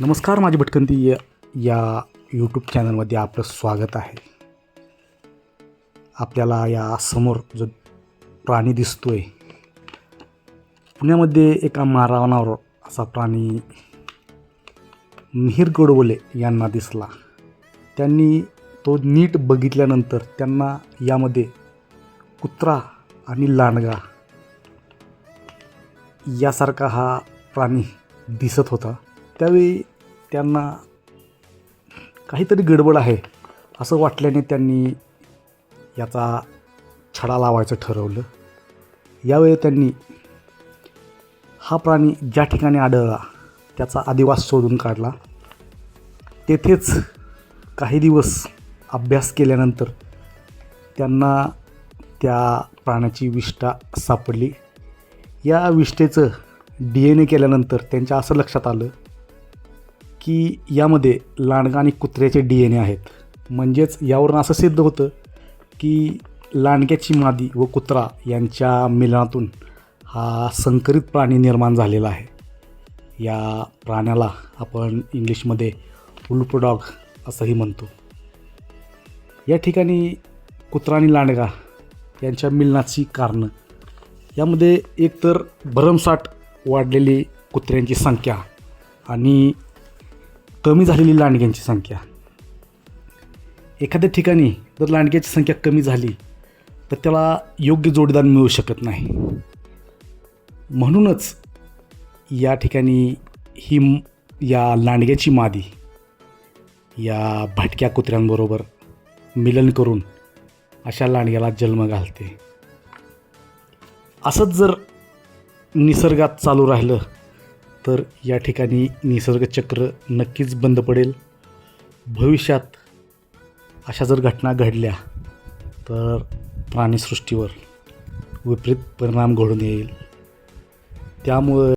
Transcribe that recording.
नमस्कार माझी भटकंती. या या यूट्यूब चॅनलमध्ये आपलं स्वागत आहे. आपल्याला या समोर जो प्राणी दिसतो आहे पुण्यामध्ये एका मारावणावर असा प्राणी मिहीर गोडवले यांना दिसला. त्यांनी तो नीट बघितल्यानंतर त्यांना यामध्ये कुत्रा आणि लांडगा यासारखा हा प्राणी दिसत होता. त्यावेळी त्यांना काहीतरी गडबड आहे असं वाटल्याने त्यांनी याचा छडा लावायचं ठरवलं. यावेळी त्यांनी हा प्राणी ज्या ठिकाणी आढळला त्याचा आदिवास शोधून काढला. तेथेच काही दिवस अभ्यास केल्यानंतर त्यांना त्या प्राण्याची विष्ठा सापडली. या विष्ठेचं डी एन ए केल्यानंतर त्यांच्या असं लक्षात आलं की यामध्ये लांडगा आणि कुत्र्याचे डी एन ए आहेत. म्हणजेच यावरून असं सिद्ध होतं की लांडग्याची मादी व कुत्रा यांच्या मिलनातून हा संकरित प्राणी निर्माण झालेला आहे. या प्राण्याला आपण इंग्लिशमध्ये उल्पडॉग असंही म्हणतो. या ठिकाणी कुत्रा आणि लांडगा यांच्या मिलनाची कारणं. यामध्ये एकतर भरमसाठ वाढलेली कुत्र्यांची संख्या आणि कमी झालेली लांडग्यांची संख्या. एखाद्या ठिकाणी जर लांडग्याची संख्या कमी झाली तर त्याला योग्य जोडीदार मिळू शकत नाही. म्हणूनच या ठिकाणी ही या लांडग्याची मादी या भटक्या कुत्र्यांबरोबर मिलन करून अशा लांडग्याला जन्म घालते. असंच जर निसर्गात चालू राहिलं तर या ठिकाणी निसर्गचक्र नक्कीच बंद पडेल. भविष्यात अशा जर घटना घडल्या तर प्राणीसृष्टीवर विपरीत परिणाम घडून येईल. त्यामुळं